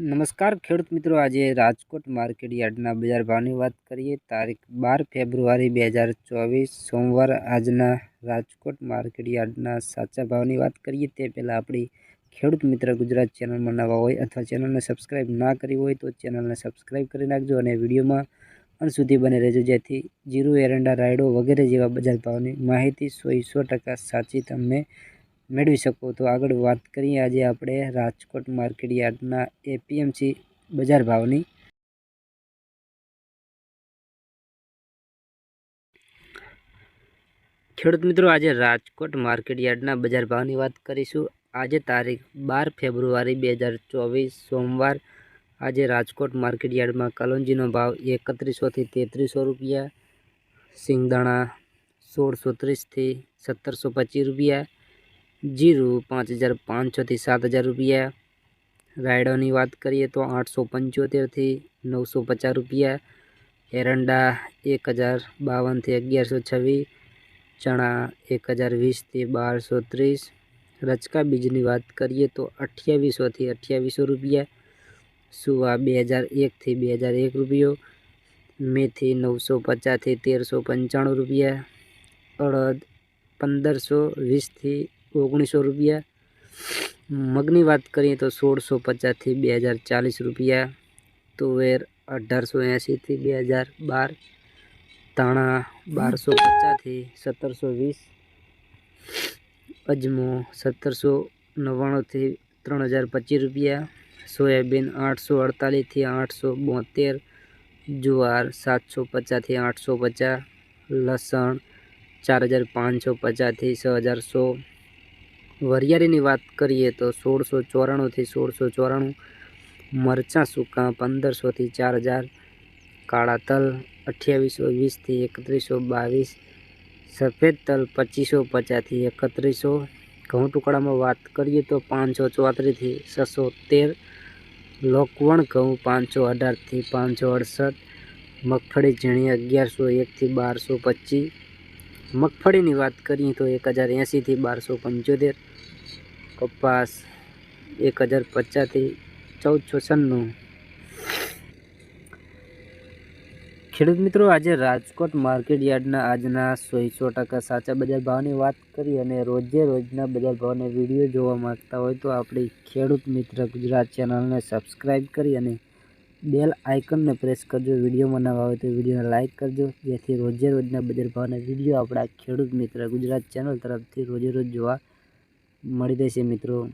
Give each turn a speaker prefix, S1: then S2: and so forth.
S1: નમસ્કાર ખેડૂત મિત્રો, આજે રાજકોટ માર્કેટ યાર્ડના બજાર ભાવની વાત કરીએ. તારીખ બાર ફેબ્રુઆરી બે હજાર ચોવીસ, સોમવાર આજના રાજકોટ માર્કેટ યાર્ડના સાચા ભાવની વાત કરીએ. તે પહેલાં આપણી ખેડૂત મિત્ર ગુજરાત ચેનલમાં નવા હોય અથવા ચેનલને સબસ્ક્રાઈબ ના કરી હોય તો ચેનલને સબસ્ક્રાઈબ કરી નાખજો અને વિડીયોમાં અંત સુધી બને રહેજો. જેથી જીરું, એરંડા, રાયડો વગેરે જેવા બજાર ભાવની માહિતી સો સાચી તમને મેળવી શકો. તો આગળ વાત કરીએ આજે આપણે રાજકોટ માર્કેટ યાર્ડના એપીએમસી બજાર ભાવની. ખેડૂત મિત્રો, આજે રાજકોટ માર્કેટ યાર્ડના બજાર ભાવની વાત કરીશું. આજે તારીખ બાર ફેબ્રુઆરી બે હજાર ચોવીસ, સોમવાર. આજે રાજકોટ માર્કેટ યાર્ડમાં કલોંજીનો ભાવ એકત્રીસોથી તેત્રીસો રૂપિયા, સિંગદાણા સોળસો ત્રીસથી સત્તરસો પચીસ રૂપિયા જીરું પાંચ હજાર પાંચસોથી સાત હજાર રૂપિયા રાયડોની વાત કરીએ તો આઠસો પંચોતેરથી નવસો પચાસ રૂપિયા એરંડા એક હજાર બાવનથી અગિયારસો છવ્વીસ ચણા એક હજાર વીસથી બારસો ત્રીસ રચકા બીજની વાત કરીએ તો અઠ્યાવીસોથી અઠ્યાવીસો રૂપિયા સુવા બે હજાર એકથી બે હજાર એક રૂપિયો મેથી નવસો પચાસથી તેરસો પંચાણું રૂપિયા અડદ પંદરસો વીસથી ઓગણીસો રૂપિયા. મગની વાત કરીએ તો સોળસો પચાસથી બે હજાર ચાલીસ રૂપિયા. તુવેર અઢારસો એંશીથી બે હજાર બાર. ધાણા બારસો પચાસથી સત્તરસો વીસ. અજમો સત્તરસો નવ્વાણુંથી ત્રણ હજાર પચીસ રૂપિયા. સોયાબીન આઠસો અડતાલીસથી આઠસો બોતેર. જુવાર સાતસો પચાસથી આઠસો પચાસ. લસણ ચાર હજાર પાંચસો પચાસથી છ હજાર સો. વરિયાળીની વાત કરીએ તો સોળસો ચોરાણુંથી સોળસો ચોરાણું મરચાં સૂકા પંદરસોથી ચાર હજાર, કાળા તલ અઠ્યાવીસો વીસથી એકત્રીસો બાવીસ, સફેદ તલ પચીસો પચાસથી એકત્રીસો. ઘઉં ટુકડામાં વાત કરીએ તો પાંચસો ચોત્રીસથી છસો તેર, લોકવણ ઘઉં પાંચસો અઢારથી પાંચસો અડસઠ, મગફળી ઝીણી અગિયારસો એકથી બારસો પચીસ. મગફળીની વાત કરીએ તો એક હજાર એંશીથી બારસો પંચોતેર કપાસ એક હજાર પચાસથી ચૌદસો છન્નું ખેડૂત મિત્રો, આજે રાજકોટ માર્કેટ યાર્ડના આજના સોસો ટકા સાચા બજાર ભાવની વાત કરી અને રોજે રોજના બજાર ભાવને વીડિયો જોવા માગતા હોય તો આપણી ખેડૂત મિત્ર ગુજરાત ચેનલને સબસ્ક્રાઈબ કરી અને બેલ આઇકનને પ્રેસ કરજો. વિડીયોમાં નવા હોય તો વિડીયોને લાઇક કરજો. જેથી રોજે રોજના બજાર ભાવના વીડિયો આપણા ખેડૂત મિત્ર ગુજરાત ચેનલ તરફથી રોજે રોજ જોવા મળી રહેશે મિત્રો.